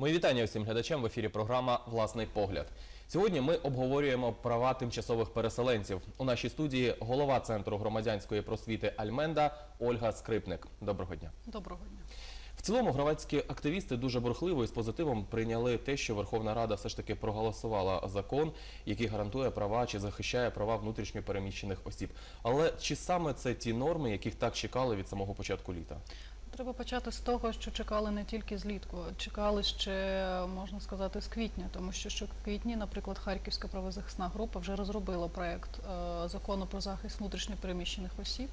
Мої вітання усім глядачам в ефірі програма Власний погляд. Сьогодні ми обговорюємо права тимчасових переселенців. У нашій студії голова центру громадянської просвіти Альменда Ольга Скрипник. Доброго дня. Доброго дня. В цілому громадські активісти дуже бурхливо і з позитивом прийняли те, що Верховна Рада все ж таки проголосувала закон, який гарантує права чи захищає права внутрішньо переміщених осіб. Але чи саме це ті норми, яких так чекали від самого початку літа? Треба почати з того, що чекали не тільки злітку, чекали ще, можна сказати, з квітня, тому що ще в квітні, наприклад, Харківська правозахисна група вже розробила проект е, закону про захист внутрішньопереміщених осіб,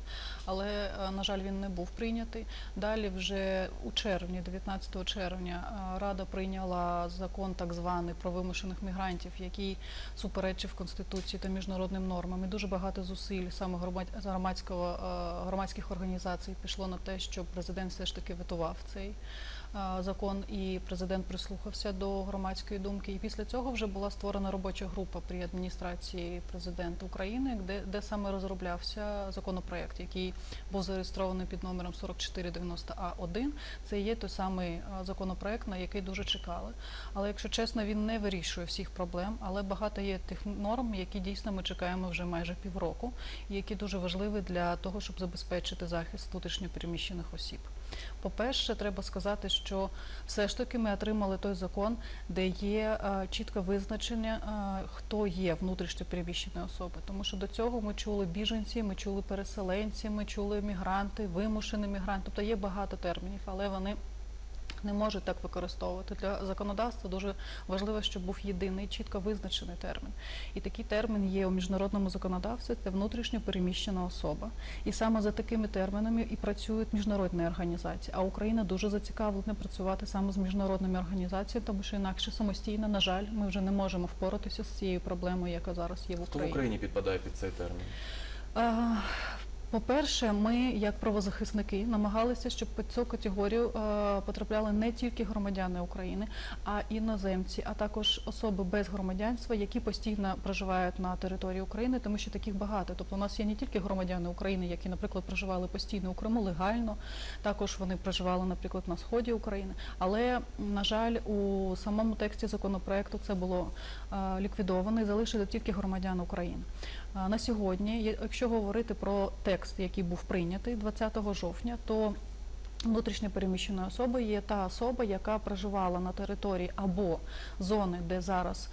але, е, на жаль, він не був прийнятий. Далі, вже у червні, 19 червня, е, Рада прийняла закон так званий про вимушених мігрантів, який суперечив Конституції та міжнародним нормам. І дуже багато зусиль саме громадського громадських організацій пішло на те, щоб президент все ж таки ветував цей е, закон, і президент прислухався до громадської думки. І після цього вже була створена робоча група при адміністрації президента України, де, де саме розроблявся законопроект, який був зареєстрований під номером 4490А1. Це є той самий е, законопроект, на який дуже чекали. Але якщо чесно, він не вирішує всіх проблем, але багато є тих норм, які дійсно ми чекаємо вже майже півроку, і які дуже важливі для того, щоб забезпечити захист внутрішньопереміщених осіб. По-перше, треба сказати, що все ж таки ми отримали той закон, де є е, чітке визначення, е, хто є внутрішньопереміщеною особи. Тому що до цього ми чули біженці, ми чули переселенці, ми чули мігранти, вимушені мігранти. Тобто є багато термінів, але вони не можуть так використовувати. Для законодавства дуже важливо, щоб був єдиний, чітко визначений термін. І такий термін є у міжнародному законодавстві це внутрішньо переміщена особа. І саме за такими термінами і працюють міжнародні організації. А Україна дуже зацікавлена працювати саме з міжнародними організаціями, тому що інакше самостійно, на жаль, ми вже не можемо впоратися з цією проблемою, яка зараз є в Хто в Україні. Україні підпадає під цей термін? Е, По-перше, ми, як правозахисники, намагалися, щоб під цю категорію е, потрапляли не тільки громадяни України, а іноземці, а також особи без громадянства, які постійно проживають на території України, тому що таких багато. Тобто у нас є не тільки громадяни України, які, наприклад, проживали постійно у Криму легально, також вони проживали, наприклад, на сході України. Але, на жаль, у самому тексті законопроекту це було е, ліквідовано і залишили тільки громадян України. На сьогодні, якщо говорити про текст, який був прийнятий 20 жовтня, то внутрішньо переміщеною особою є та особа, яка проживала на території або зони, де зараз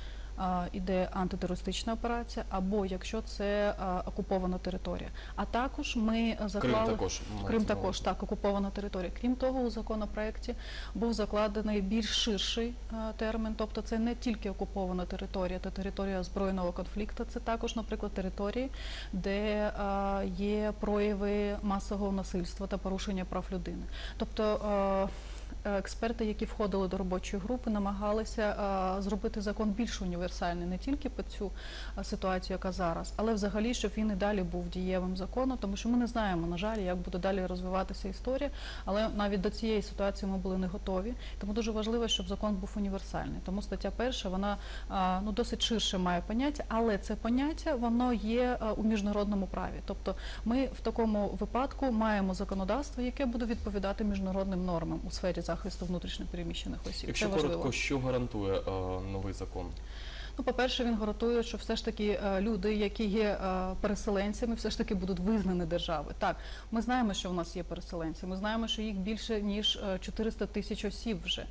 іде антитерористична операція, або якщо це окупована територія. А також ми Крим заклали також. Крим також так окупована територія. Крім того, у законопроекті був закладений більш ширший е, термін, тобто це не тільки окупована територія та територія збройного конфлікту, це також, наприклад, території, де е, є прояви масового насильства та порушення прав людини. Тобто е, Експерти, які входили до робочої групи, намагалися е, зробити закон більш універсальний не тільки по цю е, ситуацію, яка зараз, але взагалі, щоб він і далі був дієвим законом, тому що ми не знаємо, на жаль, як буде далі розвиватися історія. Але навіть до цієї ситуації ми були не готові. Тому дуже важливо, щоб закон був універсальний. Тому стаття перша вона е, ну досить ширше має поняття, але це поняття воно є е, у міжнародному праві. Тобто, ми в такому випадку маємо законодавство, яке буде відповідати міжнародним нормам у сфері захисту внутрішньопереміщених осіб. Якщо це важливо. коротко, що гарантує е, новий закон? Ну, по-перше, він гарантує, що все ж таки е, люди, які є е, переселенцями, все ж таки будуть визнані держави. Так, ми знаємо, що в нас є переселенці. Ми знаємо, що їх більше ніж е, 400 тисяч осіб вже.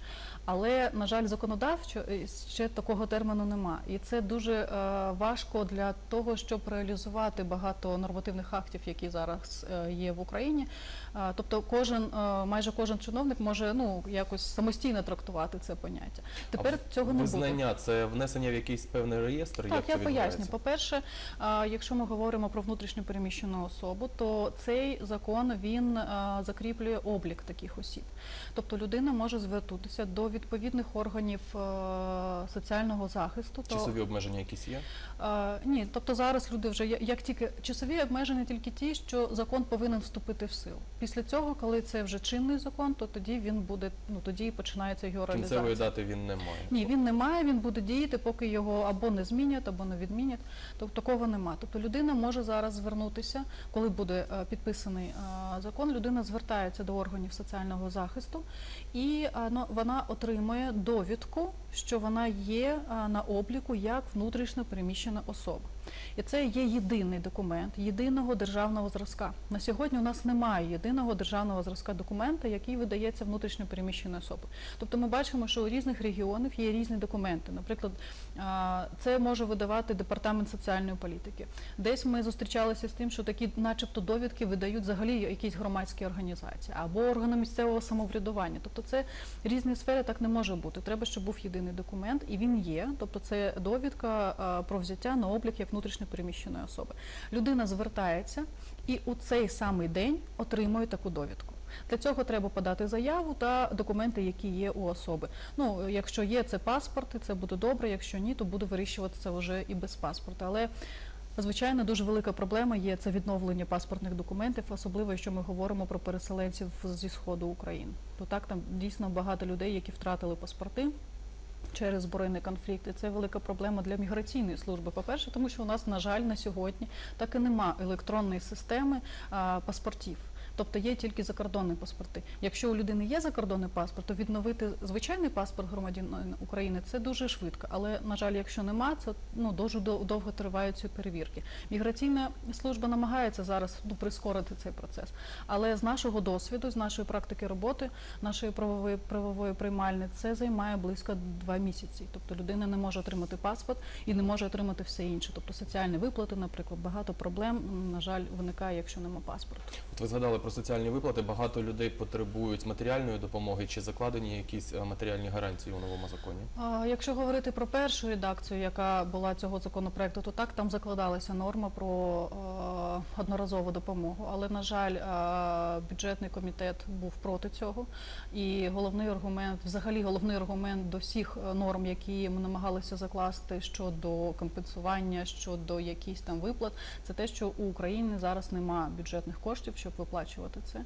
Але на жаль, законодавчо е, ще такого терміну нема, і це дуже е, важко для того, щоб реалізувати багато нормативних актів, які зараз е, є в Україні. Е, Тобто, кожен е, майже кожен чиновник може ну якось самостійно трактувати це поняття. Тепер А цього не буде. Визнання це внесення в якийсь певний реєстр. Так, як я це поясню. По-перше, якщо ми говоримо про внутрішньо переміщену особу, то цей закон він закріплює облік таких осіб. Тобто людина може звернутися до відповідних органів соціального захисту. То, Часові обмеження якісь є? ні, тобто зараз люди вже як тільки часові обмеження тільки ті, що закон повинен вступити в силу. Після цього, коли це вже чинний закон, то тоді він буде ну тоді і починається його реалізація. Кінцевої дати він не має. Ні, він не має, він буде діяти, поки його його або не змінять, або не відмінять. Тобто такого нема. Тобто людина може зараз звернутися, коли буде е, підписаний е, закон. Людина звертається до органів соціального захисту, і е, вона отримує довідку, що вона є на обліку як внутрішньо переміщена особа. І це є єдиний документ єдиного державного зразка. На сьогодні у нас немає єдиного державного зразка документа, який видається внутрішньо переміщеною особою. Тобто ми бачимо, що у різних регіонах є різні документи. Наприклад, це може видавати департамент соціальної політики. Десь ми зустрічалися з тим, що такі, начебто, довідки видають взагалі якісь громадські організації або органи місцевого самоврядування. Тобто, це різні сфери так не може бути. Треба, щоб був єдиний документ, і він є. Тобто, це довідка про взяття на облік як внутрішньо переміщеної особи. Людина звертається і у цей самий день отримує таку довідку. Для цього треба подати заяву та документи, які є у особи. Ну, якщо є це паспорти, це буде добре. Якщо ні, то буде це вже і без паспорта. Але звичайно дуже велика проблема є це відновлення паспортних документів, особливо якщо ми говоримо про переселенців зі сходу України. То так там дійсно багато людей, які втратили паспорти. Через збройний конфлікт, і це велика проблема для міграційної служби. По-перше, тому що у нас, на жаль, на сьогодні так і нема електронної системи паспортів. Тобто є тільки закордонні паспорти. Якщо у людини є закордонний паспорт, то відновити звичайний паспорт громадянина України це дуже швидко. Але на жаль, якщо нема, це ну дуже довго тривають ці перевірки. Міграційна служба намагається зараз ну, прискорити цей процес. Але з нашого досвіду, з нашої практики роботи, нашої правової правової приймальні, це займає близько два місяці. Тобто людина не може отримати паспорт і не може отримати все інше. Тобто соціальні виплати, наприклад, багато проблем, на жаль, виникає, якщо нема паспорту. От ви згадали про соціальні виплати. Багато людей потребують матеріальної допомоги. Чи закладені якісь е, матеріальні гарантії у новому законі? А, Якщо говорити про першу редакцію, яка була цього законопроекту, то так там закладалася норма про е, одноразову допомогу. Але на жаль, е, бюджетний комітет був проти цього. І головний аргумент, взагалі, головний аргумент до всіх норм, які ми намагалися закласти щодо компенсування, щодо якихось там виплат, це те, що у Україні зараз нема бюджетних коштів, щоб виплачувати це.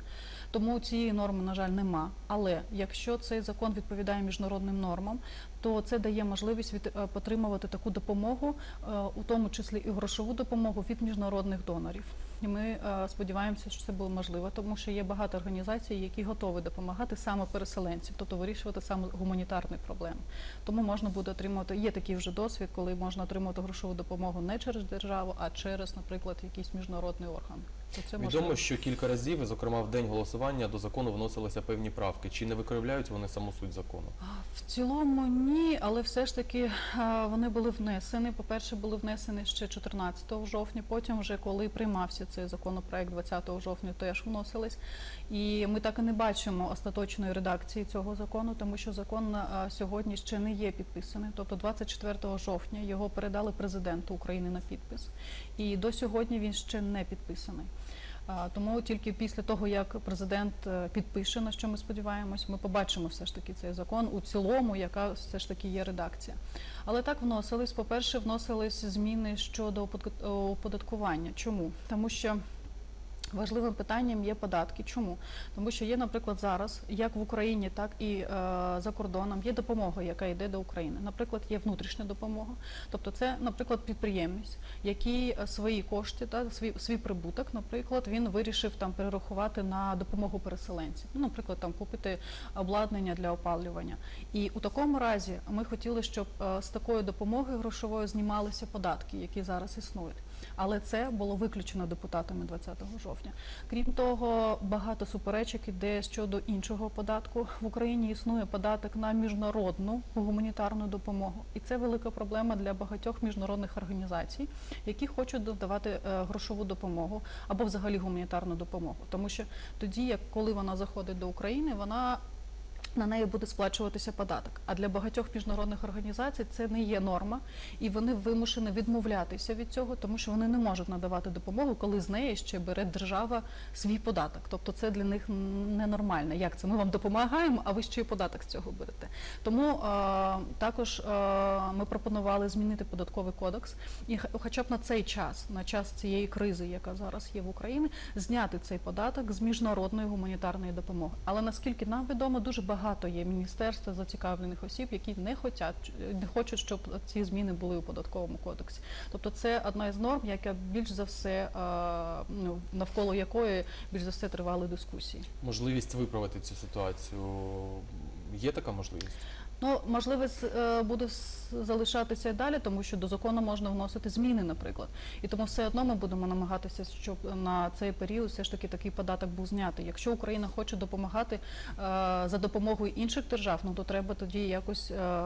Тому цієї норми, на жаль, нема. Але якщо цей закон відповідає міжнародним нормам, то це дає можливість від, е, отримувати таку допомогу, е, у тому числі і грошову допомогу від міжнародних донорів. І ми е, сподіваємося, що це буде можливо, тому що є багато організацій, які готові допомагати саме переселенцям, тобто вирішувати саме гуманітарні проблеми. Тому можна буде отримувати. Є такий вже досвід, коли можна отримати грошову допомогу не через державу, а через, наприклад, якийсь міжнародний орган. Це Відомо, можливо. що кілька разів, і, зокрема в день голосування, до закону вносилися певні правки. Чи не викривляють вони саму суть закону? В цілому ні, але все ж таки вони були внесені. По-перше, були внесені ще 14 жовтня. Потім, вже коли приймався цей законопроект 20 жовтня, теж вносились. І ми так і не бачимо остаточної редакції цього закону, тому що закон а, сьогодні ще не є підписаний. Тобто 24 жовтня його передали президенту України на підпис, і до сьогодні він ще не підписаний. Тому тільки після того, як президент е, підпише, на що ми сподіваємось, ми побачимо все ж таки цей закон у цілому, яка все ж таки є редакція. Але так вносились. По-перше, вносились зміни щодо оподат- оподаткування. Чому? Тому що Важливим питанням є податки. Чому? Тому що є, наприклад, зараз, як в Україні, так і е, за кордоном, є допомога, яка йде до України. Наприклад, є внутрішня допомога. Тобто, це, наприклад, підприємець, який е, свої кошти та свій, свій прибуток, наприклад, він вирішив там перерахувати на допомогу переселенцям. Ну, наприклад, там купити обладнання для опалювання. І у такому разі ми хотіли, щоб е, з такої допомоги грошової знімалися податки, які зараз існують. Але це було виключено депутатами 20 жовтня. Крім того, багато суперечок іде щодо іншого податку. В Україні існує податок на міжнародну гуманітарну допомогу, і це велика проблема для багатьох міжнародних організацій, які хочуть додавати е, грошову допомогу або взагалі гуманітарну допомогу. Тому що тоді, як коли вона заходить до України, вона на неї буде сплачуватися податок. А для багатьох міжнародних організацій це не є норма, і вони вимушені відмовлятися від цього, тому що вони не можуть надавати допомогу, коли з неї ще бере держава свій податок. Тобто це для них ненормально. Як це? Ми вам допомагаємо, а ви ще й податок з цього берете. Тому е, також е, ми пропонували змінити податковий кодекс і хоча б на цей час, на час цієї кризи, яка зараз є в Україні, зняти цей податок з міжнародної гуманітарної допомоги. Але наскільки нам відомо, дуже багато багато є міністерств зацікавлених осіб, які не хочуть, не хочуть, щоб ці зміни були у податковому кодексі. Тобто, це одна із норм, яка більш за все е, ну, навколо якої більш за все тривали дискусії. Можливість виправити цю ситуацію є така можливість? Ну, можливість е, буде залишатися і далі, тому що до закону можна вносити зміни, наприклад. І тому все одно ми будемо намагатися, щоб на цей період все ж таки такий податок був знятий. Якщо Україна хоче допомагати е, за допомогою інших держав, ну то треба тоді якось е,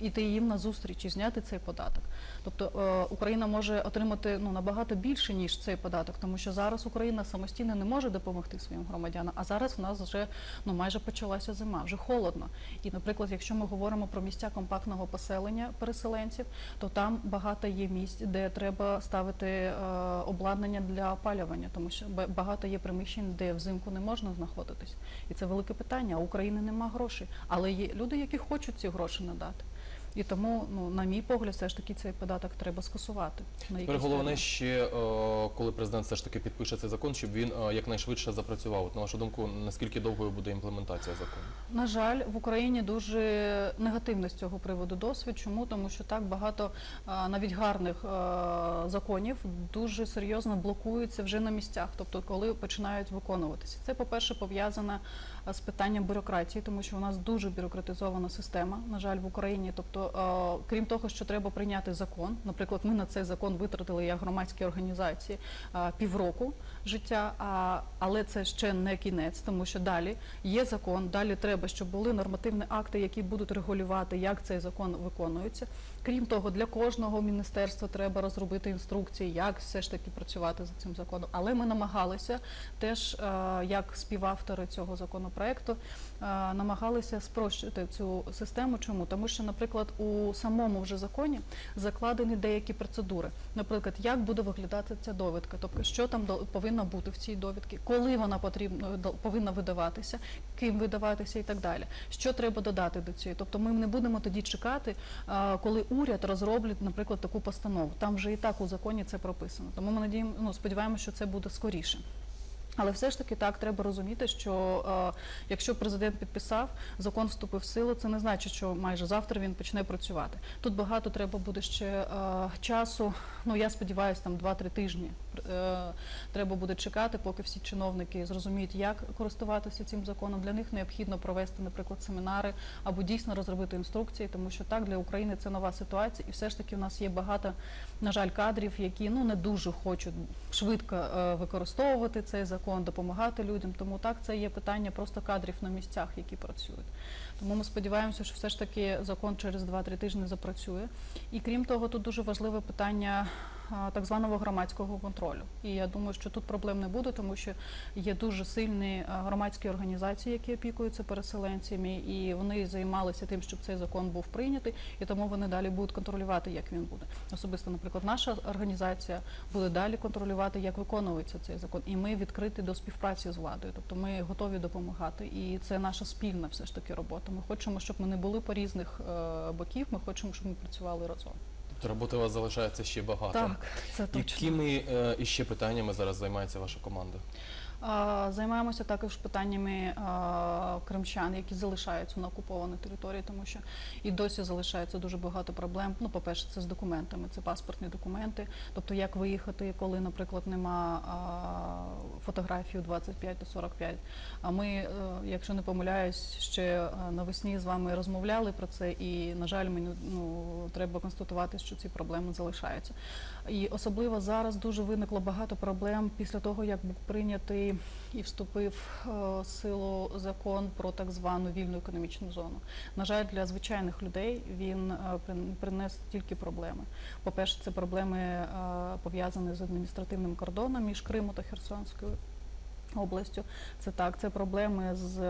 іти їм на зустріч і зняти цей податок. Тобто Україна може отримати ну набагато більше ніж цей податок, тому що зараз Україна самостійно не може допомогти своїм громадянам. А зараз в нас вже ну майже почалася зима, вже холодно. І, наприклад, якщо ми говоримо про місця компактного поселення переселенців, то там багато є місць, де треба ставити е, обладнання для опалювання, тому що ба- багато є приміщень, де взимку не можна знаходитись. І це велике питання. У України нема грошей, але є люди, які хочуть ці гроші надати. І тому, ну на мій погляд, все ж таки цей податок треба скасувати. На Тепер головне ще, е, коли президент все ж таки підпише цей закон, щоб він е, якнайшвидше запрацював. От, на вашу думку, наскільки довгою буде імплементація закону? На жаль, в Україні дуже негативний з цього приводу досвід. Чому? Тому що так багато навіть гарних законів дуже серйозно блокуються вже на місцях, тобто коли починають виконуватися. Це, по-перше, пов'язане а, з питанням бюрократії, тому що у нас дуже бюрократизована система, на жаль, в Україні. Тобто, крім того, що треба прийняти закон, наприклад, ми на цей закон витратили як громадські організації півроку життя, але це ще не кінець, тому що далі є закон, далі треба, щоб були нормативні акти, які будуть регулювати, як цей закон виконується. Крім того, для кожного міністерства треба розробити інструкції, як все ж таки працювати за цим законом. Але ми намагалися теж, е, як співавтори цього законопроекту, е, намагалися спрощити цю систему. Чому? Тому що, наприклад, у самому вже законі закладені деякі процедури. Наприклад, як буде виглядати ця довідка, тобто що там повинно бути в цій довідці, коли вона потрібно повинна видаватися, ким видаватися і так далі. Що треба додати до цієї? Тобто ми не будемо тоді чекати, коли уряд розроблять, наприклад, таку постанову. Там вже і так у законі це прописано. Тому ми надіємо, ну сподіваємося, що це буде скоріше. Але все ж таки так треба розуміти, що е, якщо президент підписав, закон вступив в силу, це не значить, що майже завтра він почне працювати. Тут багато треба буде ще е, часу. Ну я сподіваюся, там 2-3 тижні. Е, треба буде чекати, поки всі чиновники зрозуміють, як користуватися цим законом. Для них необхідно провести, наприклад, семінари або дійсно розробити інструкції, тому що так для України це нова ситуація, і все ж таки у нас є багато, на жаль, кадрів, які ну не дуже хочуть швидко е, використовувати цей закон, допомагати людям. Тому так це є питання просто кадрів на місцях, які працюють. Тому ми сподіваємося, що все ж таки закон через 2-3 тижні запрацює. І крім того, тут дуже важливе питання так званого громадського контролю. І я думаю, що тут проблем не буде, тому що є дуже сильні громадські організації, які опікуються переселенцями, і вони займалися тим, щоб цей закон був прийнятий, і тому вони далі будуть контролювати, як він буде. Особисто, наприклад, наша організація буде далі контролювати, як виконується цей закон. І ми відкриті до співпраці з владою. Тобто ми готові допомагати, і це наша спільна все ж таки робота. Ми хочемо, щоб ми не були по різних е, боків. Ми хочемо, щоб ми працювали разом. Тобто роботи у вас залишається ще багато. Так, це точно. Якими е, іще питаннями зараз займається ваша команда? Займаємося також питаннями кримчан, які залишаються на окупованій території, тому що і досі залишається дуже багато проблем. Ну, по-перше, це з документами, це паспортні документи. Тобто, як виїхати, коли, наприклад, нема фотографії 25 та 45. А ми, е, якщо не помиляюсь, ще е, навесні з вами розмовляли про це, і на жаль, мені ну треба констатувати, що ці проблеми залишаються. І особливо зараз дуже виникло багато проблем після того, як був прийнятий і вступив е, в силу закон про так звану вільну економічну зону. На жаль, для звичайних людей він е, принес тільки проблеми. По-перше, це проблеми е, пов'язані з адміністративним кордоном між Криму та Херсонською. Областю це так, це проблеми з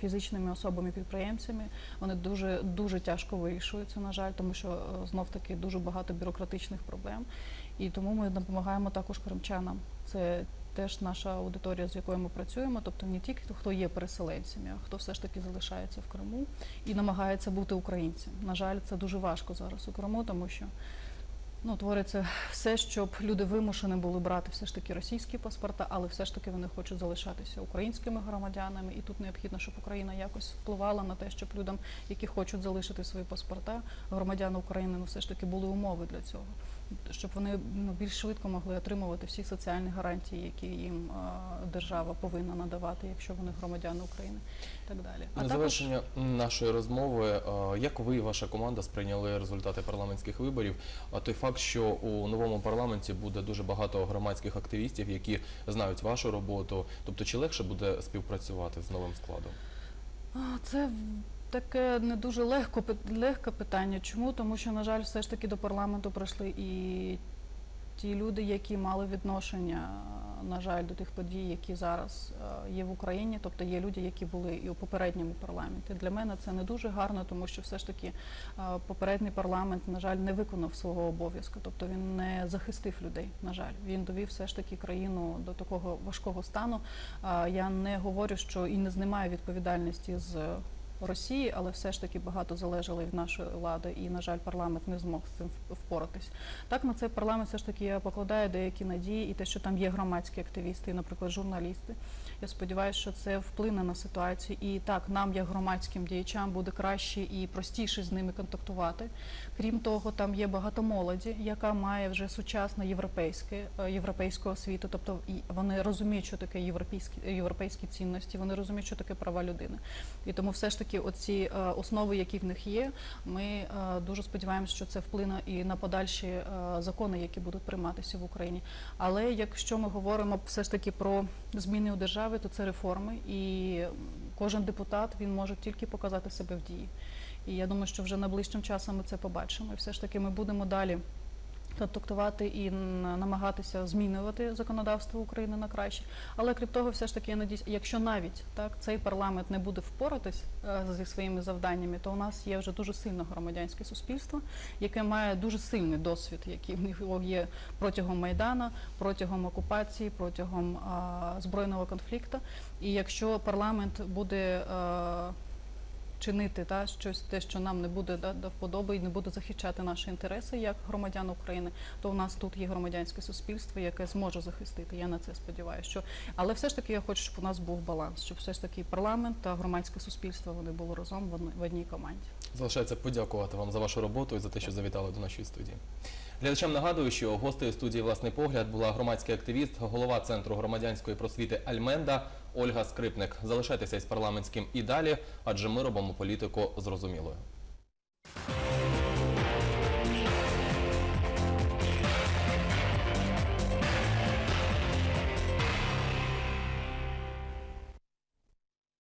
фізичними особами-підприємцями. Вони дуже дуже тяжко вирішуються, на жаль, тому що знов таки дуже багато бюрократичних проблем. І тому ми допомагаємо також кримчанам. Це теж наша аудиторія, з якою ми працюємо, тобто не тільки хто є переселенцями, а хто все ж таки залишається в Криму і намагається бути українцем. На жаль, це дуже важко зараз у Криму, тому що Ну, твориться все, щоб люди вимушені були брати все ж таки російські паспорта, але все ж таки вони хочуть залишатися українськими громадянами. І тут необхідно, щоб Україна якось впливала на те, щоб людям, які хочуть залишити свої паспорта, громадяни України, ну все ж таки були умови для цього, щоб вони ну, більш швидко могли отримувати всі соціальні гарантії, які їм е, держава повинна надавати, якщо вони громадяни України, і так далі. На завершення нашої розмови, е, як ви і ваша команда сприйняли результати парламентських виборів? А той факт, що у новому парламенті буде дуже багато громадських активістів, які знають вашу роботу. Тобто, чи легше буде співпрацювати з новим складом? Це таке не дуже легко, легке питання. Чому? Тому що, на жаль, все ж таки до парламенту прийшли і ті люди, які мали відношення, на жаль, до тих подій, які зараз е, є в Україні. Тобто є люди, які були і у попередньому парламенті. Для мене це не дуже гарно, тому що все ж таки е, попередній парламент, на жаль, не виконав свого обов'язку. Тобто він не захистив людей. На жаль, він довів все ж таки країну до такого важкого стану. Я не говорю, що і не знімаю відповідальності з Росії, але все ж таки багато залежало від нашої влади, і, на жаль, парламент не змог з цим впоратись. Так, на цей парламент все ж таки я покладаю деякі надії, і те, що там є громадські активісти, і, наприклад, журналісти. Я сподіваюся, що це вплине на ситуацію. І так, нам, як громадським діячам, буде краще і простіше з ними контактувати. Крім того, там є багато молоді, яка має вже сучасне європейське е, європейську освіту. Тобто вони розуміють, що таке європейські європейські цінності, вони розуміють, що таке права людини. І тому все ж таки, оці е, основи, які в них є, ми е, дуже сподіваємося, що це вплине і на подальші закони, які будуть прийматися в Україні. Але якщо ми говоримо все ж таки про зміни у державі, то це реформи, і кожен депутат він може тільки показати себе в дії. І я думаю, що вже найближчим часом ми це побачимо. І все ж таки ми будемо далі контактувати і намагатися змінювати законодавство України на краще. Але крім того, все ж таки я надіюсь, якщо навіть так цей парламент не буде впоратись е, зі своїми завданнями, то у нас є вже дуже сильне громадянське суспільство, яке має дуже сильний досвід, який в них є протягом майдана, протягом окупації, протягом а, збройного конфлікту. І якщо парламент буде е, чинити та щось те, що нам не буде да, до вподоби і не буде захищати наші інтереси як громадян України, то у нас тут є громадянське суспільство, яке зможе захистити. Я на це сподіваюся. Що але все ж таки я хочу, щоб у нас був баланс, щоб все ж таки парламент та громадське суспільство вони були разом в одній- команді. Залишається подякувати вам за вашу роботу і за те, що завітали до нашої студії. Глядачам нагадую, що гостею студії Власний погляд була громадський активіст, голова центру громадянської просвіти Альменда Ольга Скрипник. Залишайтеся із парламентським і далі, адже ми робимо політику зрозумілою.